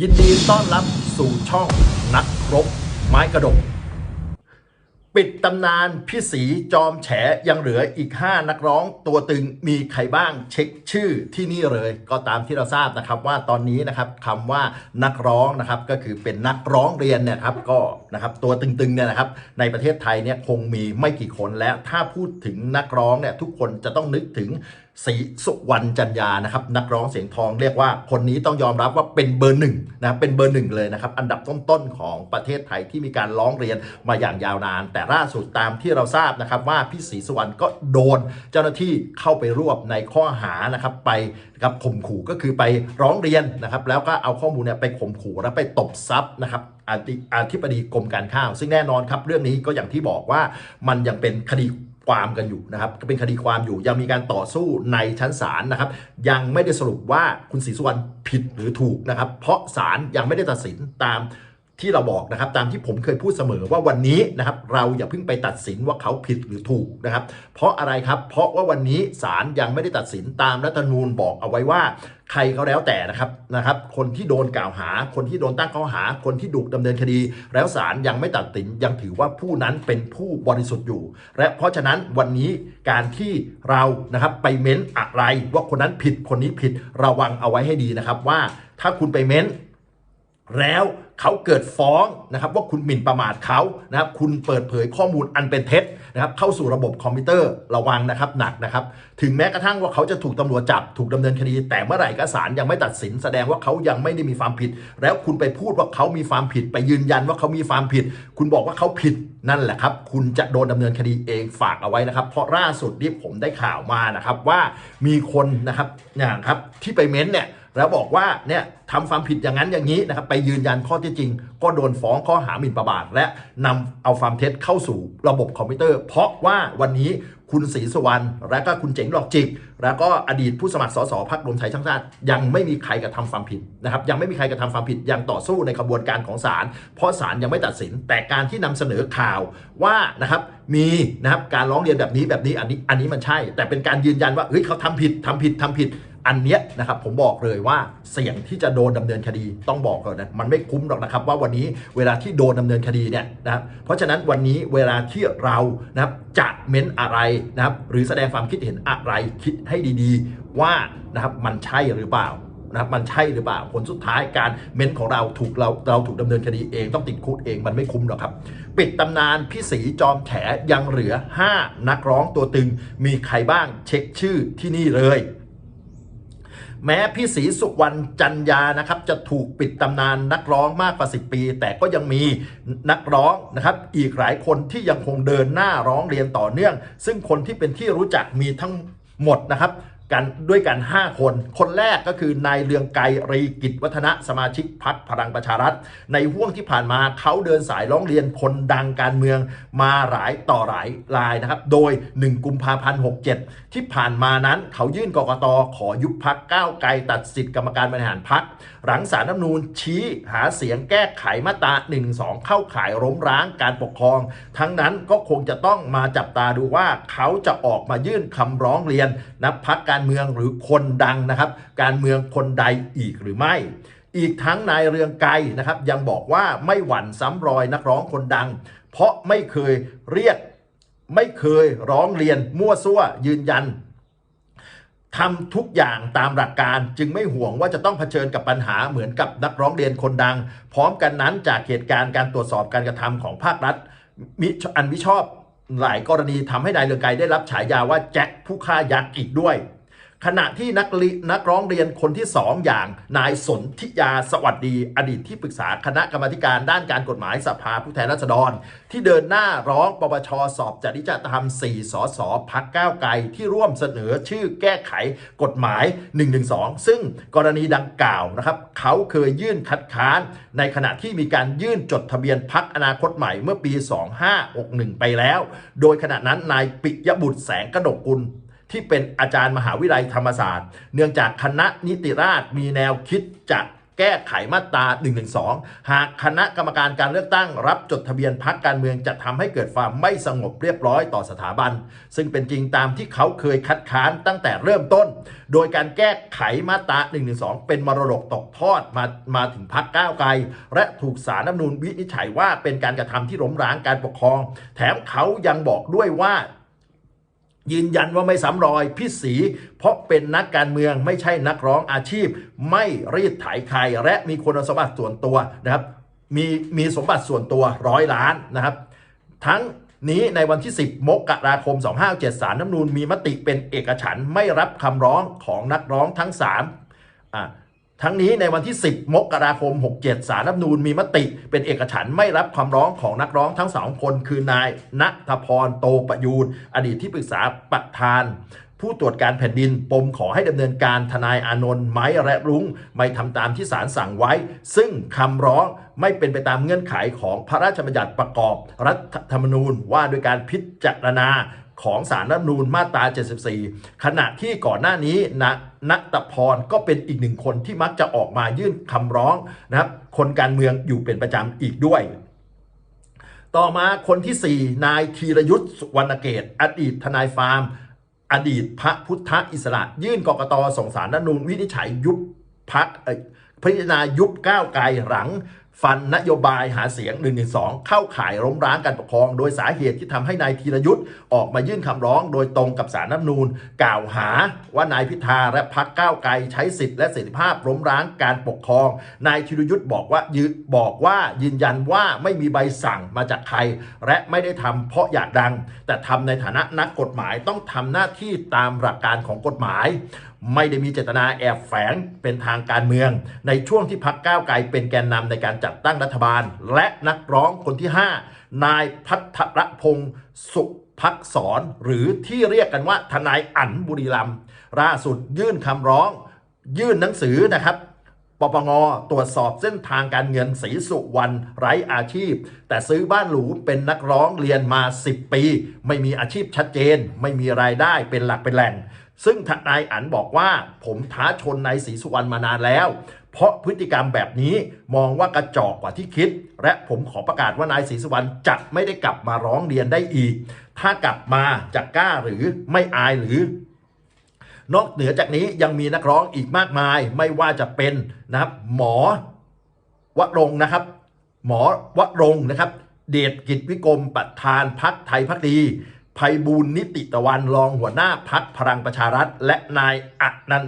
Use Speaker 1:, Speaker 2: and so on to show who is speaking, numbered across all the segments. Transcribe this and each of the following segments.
Speaker 1: ยินดีต้อนรับสู่ช่องนักรบไม้กระดก ปิดตำนานพี่สีจอมแฉยังเหลืออีก 5 นักร้องตัวตึงมีใครบ้างเช็คชื่อที่นี่เลย ก็ตามที่เราทราบนะครับว่าตอนนี้นะครับคำว่านักร้องนะครับก็คือเป็นนักร้องเรียนเนี่ยครับก็นะครับตัวตึงๆเนี่ยนะครับในประเทศไทยเนี่ยคงมีไม่กี่คนแล้วถ้าพูดถึงนักร้องเนี่ยทุกคนจะต้องนึกถึง ศรีสุวรรณจันยานะครับนักร้องเสียงทองเรียกว่าคนนี้ต้องยอมรับว่าเป็นเบอร์หนึ่งนะครับเป็นเบอร์หนึ่งเลยนะครับอันดับต้นๆของประเทศไทยที่มีการร้องเรียนมาอย่างยาวนาน แต่ล่าสุดตามที่เราทราบนะครับว่าพี่ศรีสุวรรณก็โดนเจ้าหน้าที่เข้าไปรวบในข้อหานะครับไปนะครับข่มขู่ก็คือไปร้องเรียนนะครับแล้วก็เอาข้อมูลเนี่ยไปข่มขู่แล้วไปตบทรัพย์นะครับอธิอธิบดีกรมการข้าว ซึ่งแน่นอนครับเรื่องนี้ก็อย่างที่บอกว่ามันยังเป็นคดี ความกันอยู่นะครับเป็นคดีความอยู่ยังมีการต่อสู้ในชั้นศาลนะครับ ยังไม่ได้สรุปว่าคุณศรีสุวรรณผิดหรือถูกนะครับ เพราะศาลยังไม่ได้ตัดสินตาม ที่เราบอกนะครับตามที่ผมเคยพูดเสมอว่าวันนี้นะครับเราอย่าเพิ่งไปตัดสินว่าเขาผิดหรือถูกนะครับเพราะอะไรครับเพราะว่าวันนี้ศาลยังไม่ได้ตัดสินตามรัฐธรรมนูญบอกเอาไว้ว่า ใครก็แล้วแต่นะครับนะครับ คนที่โดนกล่าวหา คนที่โดนตั้งข้อหา คนที่ถูกดำเนินคดี แล้วศาลยังไม่ตัดสินยังถือว่าผู้นั้นเป็นผู้บริสุทธิ์อยู่ และเพราะฉะนั้นวันนี้การที่เรานะครับไปเม้นอะไรว่าคนนั้นผิดคนนี้ผิดระวังเอาไว้ให้ดีนะครับว่าถ้าคุณไปเม้นแล้ว เขาเกิดฟ้องนะครับว่าคุณหมิ่นประมาทเขานะครับคุณเปิดเผยข้อมูลอันเป็นเท็จนะครับเข้าสู่ระบบคอมพิวเตอร์ระวังนะครับหนักนะครับ ถึงแม้กระทั่งว่าเขาจะถูกตำรวจจับถูกดำเนินคดี แต่เมื่อไหร่ก็ศาลยังไม่ตัดสินแสดงว่าเขายังไม่ได้มีความผิด แล้วคุณไปพูดว่าเขามีความผิด ไปยืนยันว่าเขามีความผิด คุณบอกว่าเขาผิดนั่นแหละครับ คุณจะโดนดำเนินคดีเองฝากเอาไว้นะครับ เพราะล่าสุดที่ผมได้ข่าวมานะครับว่ามีคนนะครับอย่างครับที่ไปเม้นเนี่ย แล้วบอกว่าเนี่ยทำความผิดอย่างนั้นอย่างนี้นะครับไปยืนยันข้อเท็จจริง ก็โดนฟ้องข้อหาหมิ่นประมาทและนำเอาความเท็จเข้าสู่ระบบคอมพิวเตอร์ เพราะว่าวันนี้คุณศรีสุวรรณและก็คุณเจ๋งหลอกจิก แล้วก็อดีตผู้สมัครสสพักรวมไทยสร้างชาติยังไม่มีใครกระทำความผิดนะครับยังไม่มีใครกระทำความผิดยังต่อสู้ในกระบวนการของศาลเพราะศาลยังไม่ตัดสิน แต่การที่นำเสนอข่าวว่านะครับมีนะครับการร้องเรียนแบบนี้แบบนี้อันนี้อันนี้มันใช่ แต่เป็นการยืนยันว่าเฮ้ยเขาทำผิดทำผิดทำผิด อันเนี้ยนะครับผมบอกเลยว่าเสี่ยงที่จะโดนดำเนินคดีต้องบอกก่อนนะมันไม่คุ้มหรอกนะครับว่าวันนี้เวลาที่โดนดำเนินคดีเนี่ยนะครับเพราะฉะนั้นวันนี้เวลาที่เรานะครับจะเม้นอะไรนะครับหรือแสดงความคิดเห็นอะไรคิดให้ดีๆ ว่านะครับมันใช่หรือเปล่านะครับมันใช่หรือเปล่าผลสุดท้ายการเม้นของเราถูกเราเราถูกดำเนินคดีเองต้องติดคุกเองมันไม่คุ้มหรอกครับ ปิดตำนานพี่สีจอมแฉยังเหลือ 5 นักร้องตัวตึงมีใครบ้างเช็คชื่อที่นี่เลย แม้พี่ศรีสุวรรณจันยานะครับจะถูกปิดตำนานนักร้องมากกว่า 10 ปี แต่ก็ยังมีนักร้องนะครับอีกหลายคนที่ยังคงเดินหน้าร้องเรียนต่อเนื่อง ซึ่งคนที่เป็นที่รู้จักมีทั้งหมดนะครับ กันด้วยกัน 5 คน คนแรกก็คือนายเลืองไกรรีกิจวัฒนะสมาชิกพักพลังประชารัฐ ในห่วงที่ผ่านมาเขาเดินสายร้องเรียนคนดังการเมืองมาหลายต่อหลายรายนะครับ โดย 1 กุมภาพันธ์67 ที่ผ่านมานั้นเขายื่นกกตขอยุบพักก้าวไกลตัดสิทธิกรรมการบริหารพัก หลังสารน้ำนูญชี้หาเสียงแก้ไขมาตรา1 2เข้าข่ายล้มร้างการปกครอง ทั้งนั้นก็คงจะต้องมาจับตาดูว่าเขาจะออกมายื่นคำร้องเรียนนะพักการเมืองหรือคนดังนะครับ การเมืองคนใดอีกหรือไม่ อีกทั้งนายเรืองไกรนะครับ ยังบอกว่าไม่หวั่นซ้ำรอยนักร้องคนดัง เพราะไม่เคยเรียกไม่เคยร้องเรียนมั่วซั่วยืนยันทำทุกอย่างตามหลักการจึงไม่ห่วงว่าจะต้องเผชิญกับปัญหาเหมือนกับนักร้องเรียนคนดัง พร้อมกันนั้นจากเหตุการณ์การตรวจสอบการกระทำของภาครัฐมิอันมิชอบหลายกรณีทำให้นายเรืองไกรได้รับฉายาว่าแจ็คผู้ฆ่ายักษ์อีกด้วย ขณะที่นักลินักร้องเรียนคนที่สองอย่าง นายสนธิยาสวัสดี อดีตที่ปรึกษาคณะกรรมการด้านการกฎหมายสภาผู้แทนราษฎร ที่เดินหน้าร้องปปชสอบจริยธรรม 4 สสพักก้าวไกลที่ร่วมเสนอชื่อแก้ไขกฎหมาย 112 ซึ่งกรณีดังกล่าวนะครับ เขาเคยยื่นคัดค้าน ในขณะที่มีการยื่นจดทะเบียนพักอนาคตใหม่เมื่อปี 2561 ไปแล้ว โดยขณะนั้นนายปิยบุตรแสงกระดกกุล ที่เป็นอาจารย์มหาวิทยาลัยธรรมศาสตร์ เนื่องจากคณะนิติราษฎรมีแนวคิดจะแก้ไขมาตรา1นึหากคณะกรรมการการเลือกตั้งรับจดทะเบียนพักการเมืองจะทำให้เกิดความไม่สงบเรียบร้อยต่อสถาบัน ซึ่งเป็นจริงตามที่เขาเคยคัดค้านตั้งแต่เริ่มต้น โดยการแก้ไขมาตรา1นึเป็นมรดกตกทอดมามาถึงพักก้าวไกล และถูกสารรัฐนูญวินิจฉัยว่าเป็นการกระทำที่ล้มล้างการปกครอง แถมเขายังบอกด้วยว่า ยืนยันว่าไม่ซ้ำรอยพี่สี เพราะเป็นนักการเมืองไม่ใช่นักร้องอาชีพ ไม่รีดไถใครและมีคุณสมบัติส่วนตัวนะครับมีมีสมบัติส่วนตัวร้อยล้านนะครับ ทั้งนี้ในวันที่ 10 มกราคม 2567สารน้ำนูนมีมติเป็นเอกฉันไม่รับคำร้องของนักร้องทั้ง3อ่า ทั้งนี้ในวันที่ 10 มกราคม 67 สารรัฐมนูญมีมติ เป็นเอกฉันท์ไม่รับคำร้องของนักร้องทั้งสองคน คือนายณทพรโตประยูน อดีตที่ปรึกษาประธาน ผู้ตรวจการแผ่นดินปมขอให้ดำเนินการทนายอานนท์ไม้และรุ้งไม่ทำตามที่ศาลสั่งไว้ ซึ่งคำร้องไม่เป็นไปตามเงื่อนไขของพระราชบัญญัติประกอบรัฐธรรมนูญว่าโดยการพิจารณา ของสารรัฐนูญมาตรา 74 ขณะที่ก่อนหน้านี้นะนัตพรก็เป็นอีกหนึ่งคนที่มักจะออกมายื่นคำร้องนะครับคนการเมืองอยู่เป็นประจำอีกด้วยต่อมาคนที่ 4 นายธีรยุทธ์สุวรรณเกต อดีตทนายฟาร์ม อดีตพระพุทธอิสระ ยื่นกกตส่งสารรัฐนูญวินิจฉัยยุบพักพิจารณายุบก้าวไกลหลัง ฟันนโยบายหาเสียง1นึเข้าข่ายล้มร้างการปกครอง โดยสาเหตุที่ทำให้นายธีรยุทธ์ออกมายื่นคำร้อง โดยตรงกับสารรัฐธรรมนูญกล่าวหาว่านายพิธาและพักก้าวไกลใช้สิทธิและเสรีภาพล้มร้างการปกครอง นายธีรยุทธ์บอกว่ายืบอกว่ายืนยันว่าไม่มีใบสั่งมาจากใคร และไม่ได้ทำเพราะอยากดัง แต่ทำในฐานะนักกฎหมายต้องทำหน้าที่ตามหลักการของกฎหมาย ไม่ได้มีเจตนาแอบแฝงเป็นทางการเมือง ในช่วงที่พักก้าวไกลเป็นแกนนำในการจัดตั้งรัฐบาล และนักร้องคนที่ 5 นายพัทรพงศ์สุพักษรหรือที่เรียกกันว่าทนายอั๋นบุรีรัมล่าสุดยื่นคำร้อง ยื่นหนังสือนะครับปปงตรวจสอบเส้นทางการเงินศรีสุวรรณไร้อาชีพ แต่ซื้อบ้านหรูเป็นนักร้องเรียนมา 10 ปี ไม่มีอาชีพชัดเจน ไม่มีรายได้เป็นหลักเป็นแหล่ง ซึ่งทนายอันบอกว่า ผมท้าชนนายศรีสุวรรณมานานแล้ว เพราะพฤติกรรมแบบนี้มองว่ากระจอกกว่าที่คิด และผมขอประกาศว่านายศรีสุวรรณจะไม่ได้กลับมาร้องเรียนได้อีก ถ้ากลับมาจะกล้าหรือไม่อายหรือนอกเหนือจากนี้ยังมีนักร้องอีกมากมาย ไม่ว่าจะเป็นนะครับ หมอวรงนะครับ หมอวรงนะครับ เดชกิจวิกรมประธานพักไทยพักดี ภัยบูลนิติตะวันรองหัวหน้าพักพลังประชารัฐ และนายอนัน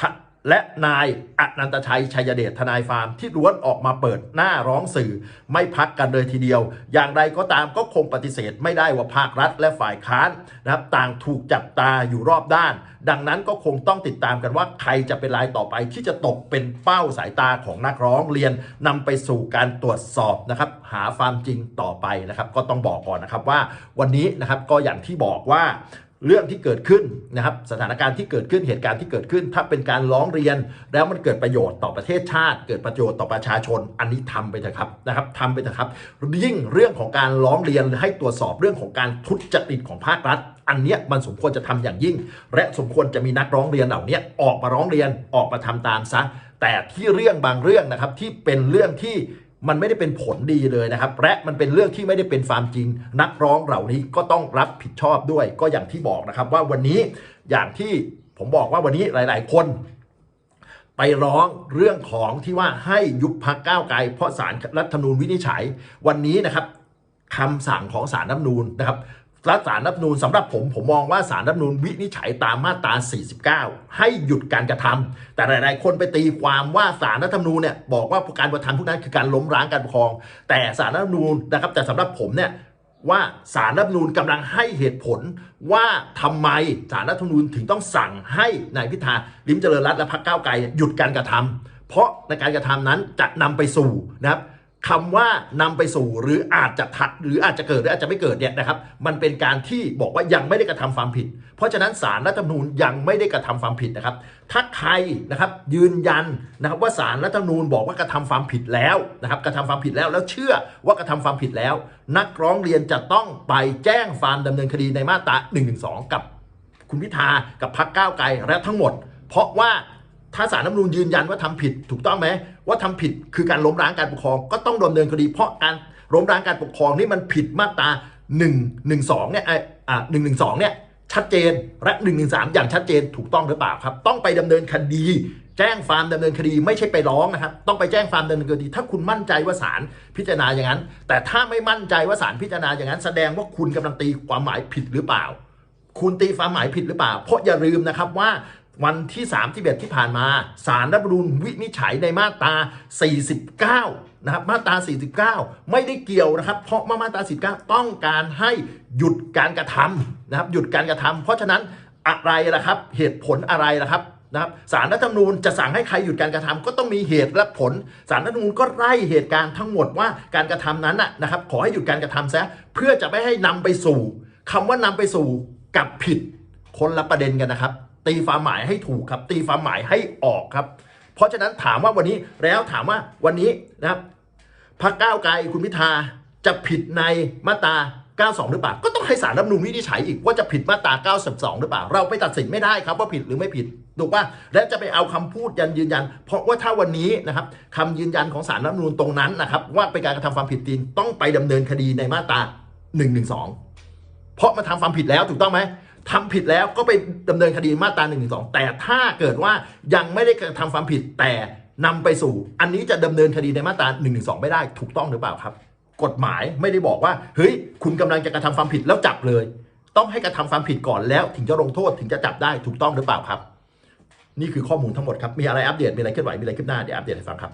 Speaker 1: ท และนายอนันตชัยชัยเดชทนายฟาร์มที่ล้วนออกมาเปิดหน้าร้องสื่อ ไม่พักกันเลยทีเดียว อย่างไรก็ตามก็คงปฏิเสธไม่ได้ว่าภาครัฐและฝ่ายค้านนะครับต่างถูกจับตาอยู่รอบด้าน ดังนั้นก็คงต้องติดตามกันว่าใครจะเป็นรายต่อไปที่จะตกเป็นเป้าสายตาของนักร้องเรียนนำไปสู่การตรวจสอบนะครับหาความจริงต่อไปนะครับก็ต้องบอกก่อนนะครับว่าวันนี้นะครับก็อย่างที่บอกว่า เรื่องที่เกิดขึ้นนะครับสถานการณ์ที่เกิดขึ้นเหตุการณ์ที่เกิดขึ้น ถ้าเป็นการร้องเรียน แล้วมันเกิดประโยชน์ต่อประเทศชาติ เกิดประโยชน์ต่อประชาชน อันนี้ทำไปเถอะครับนะครับทำไปเถอะครับ ยิ่งเรื่องของการร้องเรียนให้ตรวจสอบเรื่องของการทุจริตของภาครัฐ อันเนี้ยมันสมควรจะทำอย่างยิ่ง และสมควรจะมีนักร้องเรียนเหล่านี้ออกมาร้องเรียนออกมาทำตามซะแต่ที่เรื่องบางเรื่องนะครับที่เป็นเรื่องที่ มันไม่ได้เป็นผลดีเลยนะครับ และมันเป็นเรื่องที่ไม่ได้เป็นความจริง นักร้องเหล่านี้ก็ต้องรับผิดชอบด้วย ก็อย่างที่บอกนะครับ ว่าวันนี้อย่างที่ผมบอกว่าวันนี้หลาย ๆ คนไปร้องเรื่องของที่ว่าให้ยุบพักก้าวไกลเพราะสารรัฐธรรมนูญวินิจฉัย วันนี้นะครับคำสั่งของสารรัฐธรรมนูญนะครับ รัฐสารรัฐนูญสำหรับผมผมมองว่าสารรัฐนูญวินิจฉัยตามมาตรา 49 ให้หยุดการกระทำแต่หลาย ๆ คนไปตีความว่าสารรัฐธรรมนูญเนี่ยบอกว่าการกระทำพวกนั้นคือการล้มล้างการปกครอง แต่สารรัฐธรรมนูญนะครับ แต่สำหรับผมเนี่ยว่าสารรัฐนูญกำลังให้เหตุผลว่าทำไมสารรัฐธรรมนูญถึงต้องสั่งให้นายพิธาลิมเจริญรัตน์และพรรคก้าวไกลหยุดการกระทำเพราะในการกระทำนั้นจะนำไปสู่นะครับ คำว่านำไปสู่หรืออาจจะทัดหรืออาจจะเกิดหรืออาจจะไม่เกิดเนี่ยนะครับมันเป็นการที่บอกว่ายังไม่ได้กระทำความผิด เพราะฉะนั้นสารรัฐธรรมนูญยังไม่ได้กระทำความผิดนะครับ ถ้าใครนะครับยืนยันนะครับว่าสารรัฐธรรมนูญบอกว่ากระทำความผิดแล้วนะครับกระทำความผิดแล้วแล้วเชื่อว่ากระทำความผิดแล้ว นักร้องเรียนจะต้องไปแจ้งความดำเนินคดีในมาตรา1นึกับคุณพิธากับพรรคก้าวไกลและทั้งหมด เพราะว่า ถ้าศารัฐธรรมนูญยืนยันว่าทำผิดถูกต้องไหมว่าทำผิดคือการล้มล้างการปกครองก็ต้องดำเนินคดี เพราะการล้มล้างการปกครองนี่มันผิดมาตรา1 1 2เนี่ยไอ้อ่า1 1 2เนี่ยชัดเจนและ1 1 3อย่างชัดเจนถูกต้องหรือเปล่าครับ ต้องไปดำเนินคดี แจ้งฟาร์มดำเนินคดีไม่ใช่ไปร้องนะครับ ต้องไปแจ้งฟาร์มดำเนินคดี ถ้าคุณมั่นใจว่าศาลพิจารณาอย่างนั้น แต่ถ้าไม่มั่นใจว่าศาลพิจารณาอย่างนั้น แสดงว่าคุณกำลังตีความหมายผิดหรือเปล่า คุณตีความหมายผิดหรือเปล่า เพราะอย่าลืมนะครับว่า วันที่3ที่เบ็ดที่ผ่านมาสารรัฐธรรมนูญวินิจฉัยในมาตรา 49 นะครับ มาตรา 49 ไม่ได้เกี่ยวนะครับ เพราะมาตรา49ต้องการให้หยุดการกระทำนะครับ หยุดการกระทำเพราะฉะนั้นอะไรล่ะครับ เหตุผลอะไรล่ะครับนะครับสารรัฐธรรมนูญจะสั่งให้ใครหยุดการกระทำก็ต้องมีเหตุและผลสารรัฐธรรมนูญก็ไล่เหตุการณ์ทั้งหมดว่าการกระทำนั้นนะนะครับ ขอให้หยุดการกระทำซะเพื่อจะไม่ให้นำไปสู่คำว่านำไปสู่กับผิดคนละประเด็นกันนะครับ ตีความหมายให้ถูกครับ ตีความหมายให้ออกครับ เพราะฉะนั้นถามว่าวันนี้แล้วถามว่าวันนี้นะครับพรรคก้าวไกลคุณพิธาจะผิดในมาตรา92 หรือเปล่า ก็ต้องให้สารรัฐธรรมนูญวินิจฉัยอีกว่าจะผิดมาตรา92 หรือเปล่า เราไปตัดสินไม่ได้ครับว่าผิดหรือไม่ผิดถูกป่ะและจะไปเอาคำพูดยันยืนยัน เพราะว่าถ้าวันนี้นะครับคำยืนยันของสารรัฐธรรมนูญตรงนั้นนะครับ ว่าเป็นการกระทำความผิดจริงต้องไปดำเนินคดีในมาตรา112 เพราะมันทำความผิดแล้วถูกต้องไหม ทำผิดแล้วก็ไปดำเนินคดีมาตรา1นึแต่ถ้าเกิดว่ายังไม่ได้กระทำความผิดแต่นำไปสู่ อันนี้จะดำเนินคดีในมาตรา1นึไม่ได้ถูกต้องหรือเปล่าครับ กฎหมายไม่ได้บอกว่าเฮ้ยคุณกำลังจะกระทำความผิดแล้วจับเลย ต้องให้กระทำความผิดก่อนแล้ว ถึงจะลงโทษถึงจะจับได้ถูกต้องหรือเปล่าครับ นี่คือข้อมูลทั้งหมดครับมีอะไรอัปเดตมีอะไรเคลื่อนไหวมีอะไรคืบหน้าเดี๋ยวอัปเดตให้ฟังครับ